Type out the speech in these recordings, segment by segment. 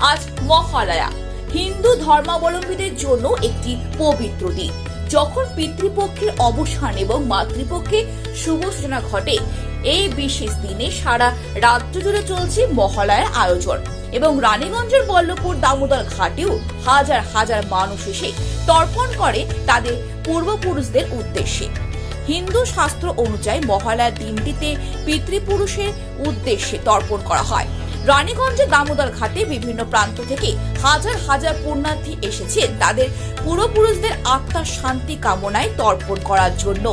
আজ মহালয়া। হিন্দু ধর্মাবলম্বীদের জন্য একটি পবিত্র দিন। যখন পিতৃপক্ষের অবসান এবং মাতৃপক্ষে শুভ সূচনা ঘটে, এই বিশেষ দিনে সারা রাজ্য জুড়ে চলছে মহালয়ার আয়োজন। এবং রানীগঞ্জের বল্লভপুর দামোদর ঘাটেও হাজার হাজার মানুষ এসে তর্পণ করে তাদের পূর্বপুরুষদের উদ্দেশ্যে। হিন্দু শাস্ত্র অনুযায়ী মহালয়ার দিনটিতে পিতৃপুরুষের উদ্দেশ্যে তর্পণ করা হয়। রানীগঞ্জে দামোদর ঘাটে বিভিন্ন প্রান্ত থেকে হাজার হাজার পুণ্যার্থী এসেছেন তাদের পূর্বপুরুষদের আত্মার শান্তি কামনায় তর্পণ করার জন্য।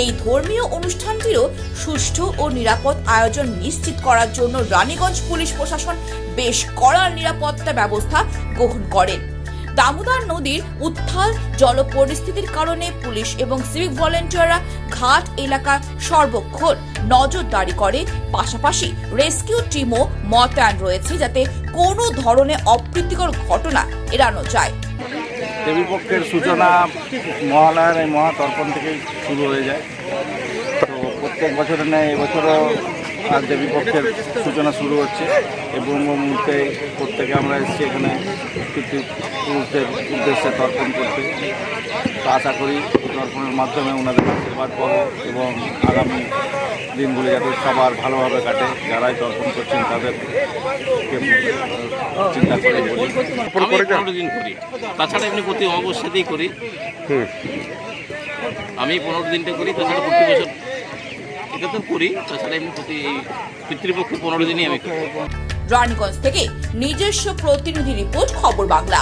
এই ধর্মীয় অনুষ্ঠানটিরও সুষ্ঠু ও নিরাপদ আয়োজন নিশ্চিত করার জন্য রানীগঞ্জ পুলিশ প্রশাসন বেশ কড়া নিরাপত্তা ব্যবস্থা গ্রহণ করেন দামোদর নদীর উত্থাল জল পরিস্থিতির কারণে পুলিশ এবং সিভিক ভলেন্টিয়াররা ঘাট এলাকা সর্বক্ষণ নজরদারি করে। পাশাপাশি রেস্কিউ টিমও মোতায়েন রয়েছে যাতে কোনো ধরনের অপ্রীতিকর ঘটনা এড়ানো যায়। দেবীপক্ষের সূচনা মহালয়ার এই মহাতর্পণ থেকেই শুরু হয়ে যায়। তো প্রত্যেক বছরের ন্যায় এবছরও আর দেবীপক্ষের সূচনা শুরু হচ্ছে এই ব্রহ্ম মুহূর্তে প্রত্যেকে আমরা এসেছি এখানে পিতৃপুরুষদের উদ্দেশ্যে তর্পণ করতে। তো আশা করি তর্পণের মাধ্যমে ওনাদের আশীর্বাদ পাবো এবং আগামী দিনগুলি যাতে সবার ভালোভাবে কাটে যারাই তর্পণ করছেন তাদের চিন্তা করে পনেরো দিন করি। তাছাড়া এমনি প্রতি অমাবস্যাতেই করি। আমি পনেরো দিনটা করি তাছাড়া প্রতি বছর এটা করি, তাছাড়া এমনি প্রতি পনেরো দিনই আমি রানীগঞ্জ থেকে নিজস্ব প্রতিনিধি রিপোর্ট, খবর বাংলা।